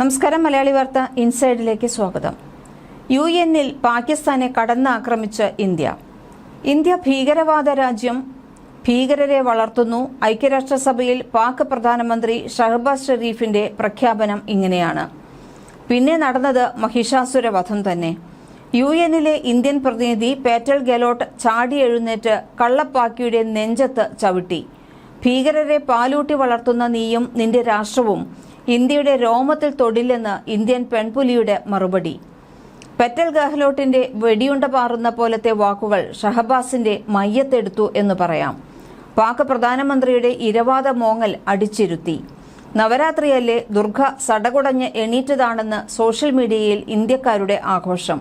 നമസ്കാരം മലയാളി വാർത്ത ഇൻസൈഡിലേക്ക് സ്വാഗതം. യു എന്നിൽ പാകിസ്ഥാനെ കടന്നാക്രമിച്ച ഇന്ത്യ. ഇന്ത്യ ഭീകരവാദ രാജ്യം. ഭീകരരെ വളർത്തുന്നു. ഐക്യരാഷ്ട്രസഭയിൽ പാക് പ്രധാനമന്ത്രി ഷഹബാസ് ഷെരീഫിന്റെ പ്രഖ്യാപനം ഇങ്ങനെയാണ്. പിന്നെ നടന്നത് മഹിഷാസുര വധം തന്നെ. യു എന്നിലെ ഇന്ത്യൻ പ്രതിനിധി പേറ്റൽ ഗെലോട്ട് ചാടി എഴുന്നേറ്റ് കള്ളപ്പാക്കിയുടെ നെഞ്ചത്ത് ചവിട്ടി. ഭീകരരെ പാലൂട്ടി വളർത്തുന്ന നീയും നിന്റെ രാഷ്ട്രവും ഇന്ത്യയുടെ രോമത്തിൽ തൊടില്ലെന്ന് ഇന്ത്യൻ പെൺപുലിയുടെ മറുപടി. പെറ്റൽ ഗെഹ്ലോട്ടിന്റെ വെടിയുണ്ട പാറുന്ന പോലത്തെ വാക്കുകൾ ഷഹബാസിന്റെ മയ്യത്തെടുത്തു എന്ന് പറയാം. പാക് പ്രധാനമന്ത്രിയുടെ ഇരവാദ മോങ്ങൽ അടിച്ചിരുത്തി. നവരാത്രിയല്ലേ ദുർഗ സടകുടഞ്ഞ് എണീറ്റതാണെന്ന് സോഷ്യൽ മീഡിയയിൽ ഇന്ത്യക്കാരുടെ ആഘോഷം.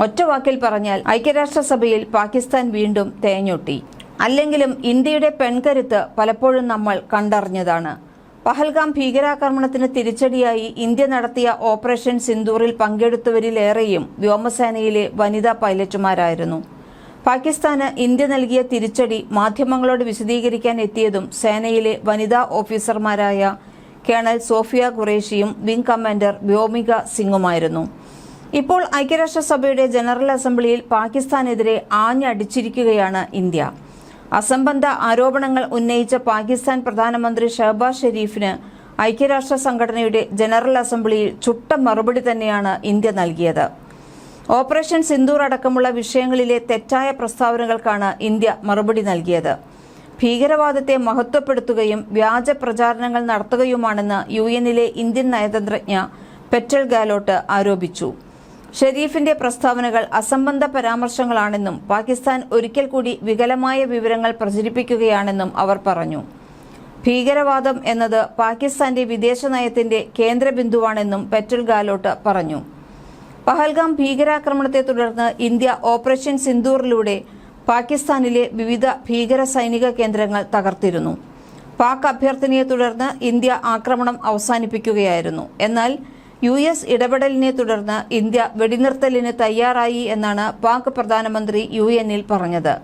ഒറ്റവാക്കിൽ പറഞ്ഞാൽ ഐക്യരാഷ്ട്രസഭയിൽ പാകിസ്ഥാൻ വീണ്ടും തേഞ്ഞൊട്ടി. അല്ലെങ്കിലും ഇന്ത്യയുടെ പെൺകരുത്ത് പലപ്പോഴും നമ്മൾ കണ്ടറിഞ്ഞതാണ്. പഹൽഗാം ഭീകരാക്രമണത്തിന് തിരിച്ചടിയായി ഇന്ത്യ നടത്തിയ ഓപ്പറേഷൻ സിന്ദൂറിൽ പങ്കെടുത്തവരിലേറെയും വ്യോമസേനയിലെ വനിതാ പൈലറ്റുമാരായിരുന്നു. പാകിസ്ഥാന് ഇന്ത്യ നൽകിയ തിരിച്ചടി മാധ്യമങ്ങളോട് വിശദീകരിക്കാൻ എത്തിയതും സേനയിലെ വനിതാ ഓഫീസർമാരായ കേണൽ സോഫിയ ഖുറേഷിയും വിംഗ് കമാൻഡർ വ്യോമിക സിംഗുമായിരുന്നു. ഇപ്പോൾ ഐക്യരാഷ്ട്രസഭയുടെ ജനറൽ അസംബ്ലിയിൽ പാകിസ്ഥാനെതിരെ ആഞ്ഞടിച്ചിരിക്കുകയാണ് ഇന്ത്യ. അസംബന്ധ ആരോപണങ്ങൾ ഉന്നയിച്ച പാകിസ്ഥാൻ പ്രധാനമന്ത്രി ഷഹബാസ് ഷെരീഫിന് ഐക്യരാഷ്ട്ര സംഘടനയുടെ ജനറൽ അസംബ്ലിയിൽ ചുട്ട മറുപടി തന്നെയാണ് ഇന്ത്യ നൽകിയത്. ഓപ്പറേഷൻ സിന്ദൂർ അടക്കമുള്ള വിഷയങ്ങളിലെ തെറ്റായ പ്രസ്താവനകൾക്കാണ് ഇന്ത്യ മറുപടി നൽകിയത്. ഭീകരവാദത്തെ മഹത്വപ്പെടുത്തുകയും വ്യാജ പ്രചാരണങ്ങൾ നടത്തുകയുമാണെന്ന് യു എന്നിലെ ഇന്ത്യൻ നയതന്ത്രജ്ഞ പെറ്റൽ ഗാലോട്ട് ആരോപിച്ചു. ഷെരീഫിന്റെ പ്രസ്താവനകൾ അസംബന്ധ പരാമർശങ്ങളാണെന്നും പാകിസ്ഥാൻ ഒരിക്കൽ കൂടി വികലമായ വിവരങ്ങൾ പ്രചരിപ്പിക്കുകയാണെന്നും അവർ പറഞ്ഞു. ഭീകരവാദം എന്നത് പാകിസ്ഥാന്റെ വിദേശ നയത്തിന്റെ കേന്ദ്രബിന്ദുവാണെന്നും പെറ്റൽ ഗാലോട്ട് പറഞ്ഞു. പഹൽഗാം ഭീകരാക്രമണത്തെ തുടർന്ന് ഇന്ത്യ ഓപ്പറേഷൻ സിന്ദൂറിലൂടെ പാകിസ്ഥാനിലെ വിവിധ ഭീകര സൈനിക കേന്ദ്രങ്ങൾ തകർത്തിരുന്നു. പാക് അഭ്യർത്ഥനയെ തുടർന്ന് ഇന്ത്യ ആക്രമണം അവസാനിപ്പിക്കുകയായിരുന്നു. എന്നാൽ യു എസ് ഇടപെടലിനെ തുടർന്ന് ഇന്ത്യ വെടിനിർത്തലിന് തയ്യാറായി എന്നാണ് പാക് പ്രധാനമന്ത്രി യു എന്നിൽ പറഞ്ഞത്.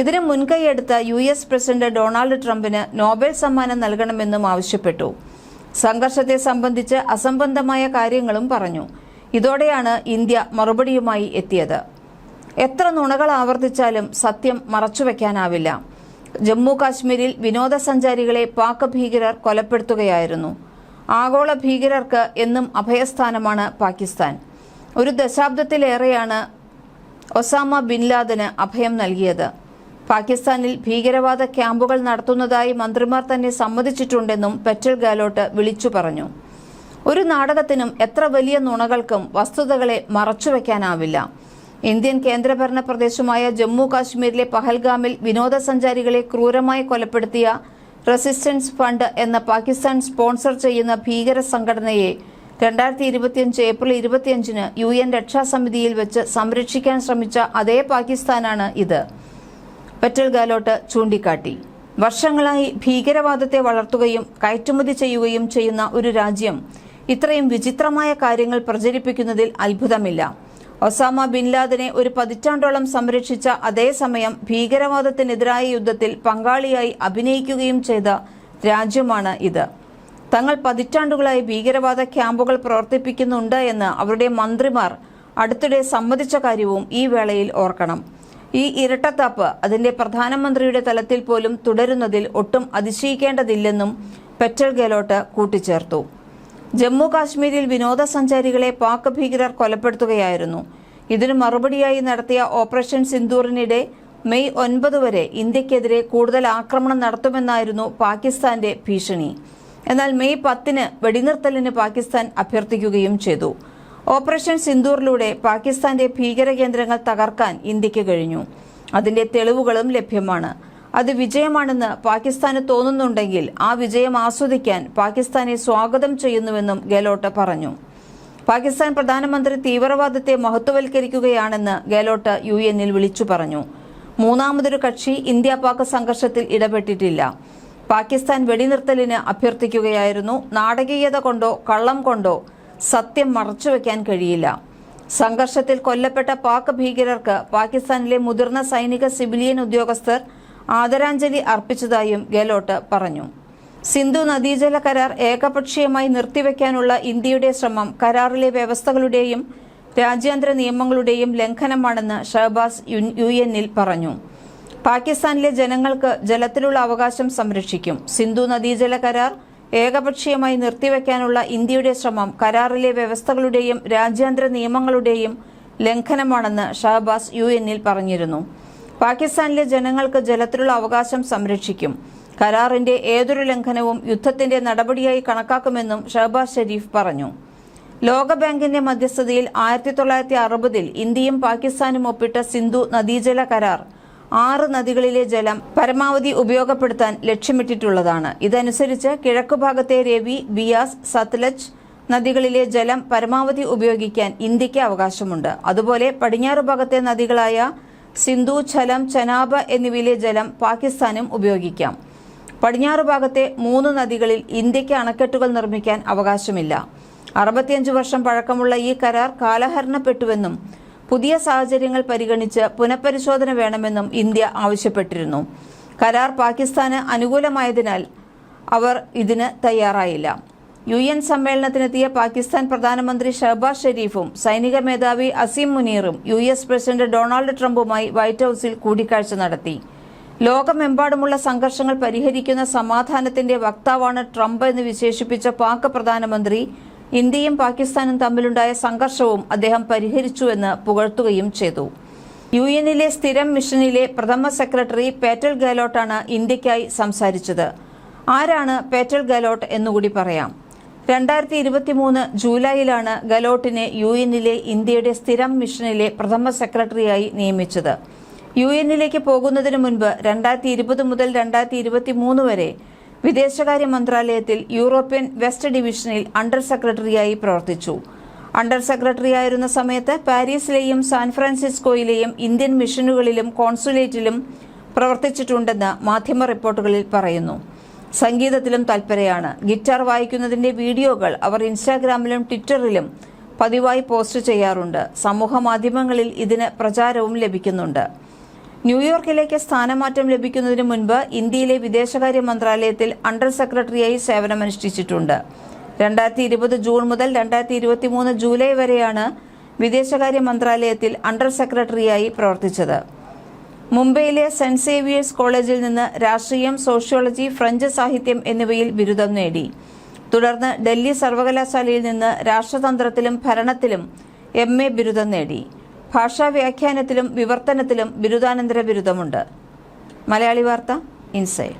ഇതിന് മുൻകൈയെടുത്ത യു എസ് പ്രസിഡന്റ് ഡൊണാൾഡ് ട്രംപിന് നോബൽ സമ്മാനം നൽകണമെന്നും ആവശ്യപ്പെട്ടു. സംഘർഷത്തെ സംബന്ധിച്ച് അസംബന്ധമായ കാര്യങ്ങളും പറഞ്ഞു. ഇതോടെയാണ് ഇന്ത്യ മറുപടിയുമായി എത്തിയത്. എത്ര നുണകൾ ആവർത്തിച്ചാലും സത്യം മറച്ചുവെക്കാനാവില്ല. ജമ്മു കാശ്മീരിൽ വിനോദസഞ്ചാരികളെ പാക് ഭീകരർ കൊലപ്പെടുത്തുകയായിരുന്നു. ആഗോള ഭീകരർക്ക് എന്നും അഭയസ്ഥാനമാണ് പാകിസ്ഥാൻ. ഒരു ദശാബ്ദത്തിലേറെയാണ് ഒസാമ ബിൻ ലാദന് അഭയം നൽകിയത്. പാകിസ്ഥാനിൽ ഭീകരവാദ ക്യാമ്പുകൾ നടത്തുന്നതായി മന്ത്രിമാർ തന്നെ സമ്മതിച്ചിട്ടുണ്ടെന്നും പെറ്റൽ ഗാലോട്ട് വിളിച്ചു പറഞ്ഞു. ഒരു നാടകത്തിനും എത്ര വലിയ നുണകൾക്കും വസ്തുതകളെ മറച്ചുവെക്കാനാവില്ല. ഇന്ത്യൻ കേന്ദ്രഭരണ പ്രദേശമായ ജമ്മു കാശ്മീരിലെ പഹൽഗാമിൽ വിനോദസഞ്ചാരികളെ ക്രൂരമായി കൊലപ്പെടുത്തിയ റെസിസ്റ്റൻസ് ഫണ്ട് എന്ന പാകിസ്ഥാൻ സ്പോൺസർ ചെയ്യുന്ന ഭീകര സംഘടനയെ രണ്ടായിരത്തി ഇരുപത്തിയഞ്ച് ഏപ്രിൽ ഇരുപത്തിയഞ്ചിന് യു എൻ രക്ഷാസമിതിയിൽ വെച്ച് സംരക്ഷിക്കാൻ ശ്രമിച്ച അതേ പാകിസ്ഥാനാണ് ഇത്. പെറ്റൽ ഗാലോട്ട് ചൂണ്ടിക്കാട്ടി. വർഷങ്ങളായി ഭീകരവാദത്തെ വളർത്തുകയും കയറ്റുമതി ചെയ്യുകയും ചെയ്യുന്ന ഒരു രാജ്യം ഇത്രയും വിചിത്രമായ കാര്യങ്ങൾ പ്രചരിപ്പിക്കുന്നതിൽ അത്ഭുതമില്ല. ഒസാമ ബിൻ ലാദനെ ഒരു പതിറ്റാണ്ടോളം സംരക്ഷിച്ച അതേസമയം ഭീകരവാദത്തിനെതിരായ യുദ്ധത്തിൽ പങ്കാളിയായി അഭിനയിക്കുകയും ചെയ്ത രാജ്യമാണ് ഇത്. തങ്ങൾ പതിറ്റാണ്ടുകളായി ഭീകരവാദ ക്യാമ്പുകൾ പ്രവർത്തിപ്പിക്കുന്നുണ്ട് എന്ന് അവരുടെ മന്ത്രിമാർ അടുത്തിടെ സമ്മതിച്ച കാര്യവും ഈ വേളയിൽ ഓർക്കണം. ഈ ഇരട്ടത്താപ്പ് അതിന്റെ പ്രധാനമന്ത്രിയുടെ തലത്തിൽ പോലും തുടരുന്നതിൽ ഒട്ടും അതിശയിക്കേണ്ടതില്ലെന്നും പെറ്റൽ ഗെലോട്ട് കൂട്ടിച്ചേർത്തു. ജമ്മു കാശ്മീരിൽ വിനോദസഞ്ചാരികളെ പാക് ഭീകരർ കൊലപ്പെടുത്തുകയായിരുന്നു. ഇതിനു മറുപടിയായി നടത്തിയ ഓപ്പറേഷൻ സിന്ദൂറിനിടെ മെയ് ഒൻപത് വരെ ഇന്ത്യക്കെതിരെ കൂടുതൽ ആക്രമണം നടത്തുമെന്നായിരുന്നു പാകിസ്ഥാന്റെ ഭീഷണി. എന്നാൽ മെയ് പത്തിന് വെടിനിർത്തലിന് പാകിസ്ഥാൻ അഭ്യർത്ഥിക്കുകയും ചെയ്തു. ഓപ്പറേഷൻ സിന്ദൂറിലൂടെ പാകിസ്ഥാന്റെ ഭീകര കേന്ദ്രങ്ങൾ തകർക്കാൻ ഇന്ത്യയ്ക്ക് കഴിഞ്ഞു. അതിന്റെ തെളിവുകളും ലഭ്യമാണ്. അത് വിജയമാണെന്ന് പാകിസ്ഥാന് തോന്നുന്നുണ്ടെങ്കിൽ ആ വിജയം ആസ്വദിക്കാൻ പാകിസ്ഥാനെ സ്വാഗതം ചെയ്യുന്നുവെന്നും ഗെലോട്ട് പറഞ്ഞു. പാകിസ്ഥാൻ പ്രധാനമന്ത്രി തീവ്രവാദത്തെ മഹത്വവൽക്കരിക്കുകയാണെന്ന് ഗെലോട്ട് യു എന്നിൽ വിളിച്ചു പറഞ്ഞു. മൂന്നാമതൊരു കക്ഷി ഇന്ത്യ പാക് സംഘർഷത്തിൽ ഇടപെട്ടിട്ടില്ല. പാകിസ്ഥാൻ വെടിനിർത്തലിന് അഭ്യർത്ഥിക്കുകയായിരുന്നു. നാടകീയത കൊണ്ടോ കള്ളം കൊണ്ടോ സത്യം മറച്ചുവെക്കാൻ കഴിയില്ല. സംഘർഷത്തിൽ കൊല്ലപ്പെട്ട പാക് ഭീകരർക്ക് പാകിസ്ഥാനിലെ മുതിർന്ന സൈനിക സിവിലിയൻ ഉദ്യോഗസ്ഥർ ആദരാഞ്ജലി അർപ്പിച്ചതായും ഗെലോട്ട് പറഞ്ഞു. സിന്ധു നദീജല കരാർ ഏകപക്ഷീയമായി നിർത്തിവെക്കാനുള്ള ഇന്ത്യയുടെ ശ്രമം കരാറിലെ വ്യവസ്ഥകളുടെയും രാജ്യാന്തര നിയമങ്ങളുടെയും ലംഘനമാണെന്ന് ഷഹബാസ് യു- എന്നിൽ പറഞ്ഞു. പാകിസ്ഥാനിലെ ജനങ്ങൾക്ക് ജലത്തിലുള്ള അവകാശം സംരക്ഷിക്കും. സിന്ധു നദീജല കരാർ ഏകപക്ഷീയമായി നിർത്തിവെക്കാനുള്ള ഇന്ത്യയുടെ ശ്രമം കരാറിലെ വ്യവസ്ഥകളുടെയും രാജ്യാന്തര നിയമങ്ങളുടെയും ലംഘനമാണെന്ന് ഷഹബാസ് യു എന്നിൽ പറഞ്ഞിരുന്നു. പാകിസ്ഥാനിലെ ജനങ്ങൾക്ക് ജലത്തിലുള്ള അവകാശം സംരക്ഷിക്കും. കരാറിന്റെ ഏതൊരു ലംഘനവും യുദ്ധത്തിന്റെ നടപടിയായി കണക്കാക്കുമെന്നും ഷഹബാസ് ഷെരീഫ് പറഞ്ഞു. ലോകബാങ്കിന്റെ മധ്യസ്ഥതയിൽ ആയിരത്തി തൊള്ളായിരത്തി അറുപതിൽ ഇന്ത്യയും പാകിസ്ഥാനും ഒപ്പിട്ട സിന്ധു നദീജല കരാർ ആറ് നദികളിലെ ജലം പരമാവധി ഉപയോഗപ്പെടുത്താൻ ലക്ഷ്യമിട്ടിട്ടുള്ളതാണ്. ഇതനുസരിച്ച് കിഴക്കുഭാഗത്തെ രവി ബിയാസ് സത്ലജ് നദികളിലെ ജലം പരമാവധി ഉപയോഗിക്കാൻ ഇന്ത്യയ്ക്ക് അവകാശമുണ്ട്. അതുപോലെ പടിഞ്ഞാറ് ഭാഗത്തെ നദികളായ സിന്ധു ഛലം ചനാബ എന്നിവയിലെ ജലം പാകിസ്ഥാനും ഉപയോഗിക്കാം. പടിഞ്ഞാറ് ഭാഗത്തെ മൂന്ന് നദികളിൽ ഇന്ത്യയ്ക്ക് അണക്കെട്ടുകൾ നിർമ്മിക്കാൻ അവകാശമില്ല. അറുപത്തിയഞ്ച് വർഷം പഴക്കമുള്ള ഈ കരാർ കാലഹരണപ്പെട്ടുവെന്നും പുതിയ സാഹചര്യങ്ങൾ പരിഗണിച്ച് പുനഃപരിശോധന വേണമെന്നും ഇന്ത്യ ആവശ്യപ്പെട്ടിരുന്നു. കരാർ പാകിസ്ഥാന് അനുകൂലമായതിനാൽ അവർ ഇതിന് തയ്യാറായില്ല. യു എൻ സമ്മേളനത്തിനെത്തിയ പാകിസ്ഥാൻ പ്രധാനമന്ത്രി ഷഹബാസ് ഷെരീഫും സൈനിക മേധാവി അസീം മുനീറും യു എസ് പ്രസിഡന്റ് ഡൊണാൾഡ് ട്രംപുമായി വൈറ്റ് ഹൌസിൽ കൂടിക്കാഴ്ച നടത്തി. ലോകമെമ്പാടുമുള്ള സംഘർഷങ്ങൾ പരിഹരിക്കുന്ന സമാധാനത്തിന്റെ വക്താവാണ് ട്രംപ് എന്ന് വിശേഷിപ്പിച്ച പാക് പ്രധാനമന്ത്രി ഇന്ത്യയും പാകിസ്ഥാനും തമ്മിലുണ്ടായ സംഘർഷവും അദ്ദേഹം പരിഹരിച്ചുവെന്ന് പുകഴ്ത്തുകയും ചെയ്തു. യു എന്നിലെ സ്ഥിരം മിഷനിലെ പ്രഥമ സെക്രട്ടറി പേറ്റൽ ഗെഹ്ലോട്ടാണ് ഇന്ത്യയ്ക്കായി സംസാരിച്ചത്. ആരാണ് പേറ്റൽ ഗെഹ്ലോട്ട് എന്നുകൂടി പറയാം. രണ്ടായിരത്തി ഇരുപത്തി മൂന്ന് ജൂലൈയിലാണ് ഗലോട്ടിനെ യു എന്നിലെ ഇന്ത്യയുടെ സ്ഥിരം മിഷനിലെ പ്രഥമ സെക്രട്ടറിയായി നിയമിച്ചത്. യു എന്നിലേക്ക് പോകുന്നതിന് മുൻപ് രണ്ടായിരത്തി ഇരുപത് മുതൽ രണ്ടായിരത്തി ഇരുപത്തി മൂന്ന് വരെ വിദേശകാര്യ മന്ത്രാലയത്തിൽ യൂറോപ്യൻ വെസ്റ്റ് ഡിവിഷനിൽ അണ്ടർ സെക്രട്ടറിയായി പ്രവർത്തിച്ചു. അണ്ടർ സെക്രട്ടറിയായിരുന്ന സമയത്ത് പാരീസിലെയും സാൻ ഫ്രാൻസിസ്കോയിലെയും ഇന്ത്യൻ മിഷനുകളിലും കോൺസുലേറ്റിലും പ്രവർത്തിച്ചിട്ടുണ്ടെന്ന് മാധ്യമ റിപ്പോർട്ടുകളിൽ പറയുന്നു. സംഗീതത്തിലും തൽപരയാണ്. ഗിറ്റാർ വായിക്കുന്നതിന്റെ വീഡിയോകൾ അവർ ഇൻസ്റ്റാഗ്രാമിലും ട്വിറ്ററിലും പതിവായി പോസ്റ്റ് ചെയ്യാറുണ്ട്. സമൂഹ മാധ്യമങ്ങളിൽ ഇതിന് പ്രചാരവും ലഭിക്കുന്നുണ്ട്. ന്യൂയോർക്കിലേക്ക് സ്ഥാനമാറ്റം ലഭിക്കുന്നതിന് മുൻപ് ഇന്ത്യയിലെ വിദേശകാര്യ മന്ത്രാലയത്തിൽ അണ്ടർ സെക്രട്ടറിയായി സേവനമനുഷ്ഠിച്ചിട്ടുണ്ട്. രണ്ടായിരത്തി ഇരുപത് ജൂൺ മുതൽ രണ്ടായിരത്തി ഇരുപത്തി മൂന്ന് ജൂലൈ വരെയാണ് വിദേശകാര്യ മന്ത്രാലയത്തിൽ അണ്ടർ സെക്രട്ടറിയായി പ്രവർത്തിച്ചത്. മുംബൈയിലെ സെന്റ് സേവിയേഴ്സ് കോളേജിൽ നിന്ന് രാഷ്ട്രീയം സോഷ്യോളജി ഫ്രഞ്ച് സാഹിത്യം എന്നിവയിൽ ബിരുദം നേടി. തുടർന്ന് ഡൽഹി സർവകലാശാലയിൽ നിന്ന് രാഷ്ട്രതന്ത്രത്തിലും ഭരണത്തിലും എം എ ബിരുദം നേടി. ഭാഷാ വ്യാഖ്യാനത്തിലും വിവർത്തനത്തിലും ബിരുദാനന്തര ബിരുദമുണ്ട്. മലയാളി വാർത്ത ഇൻസൈഡ്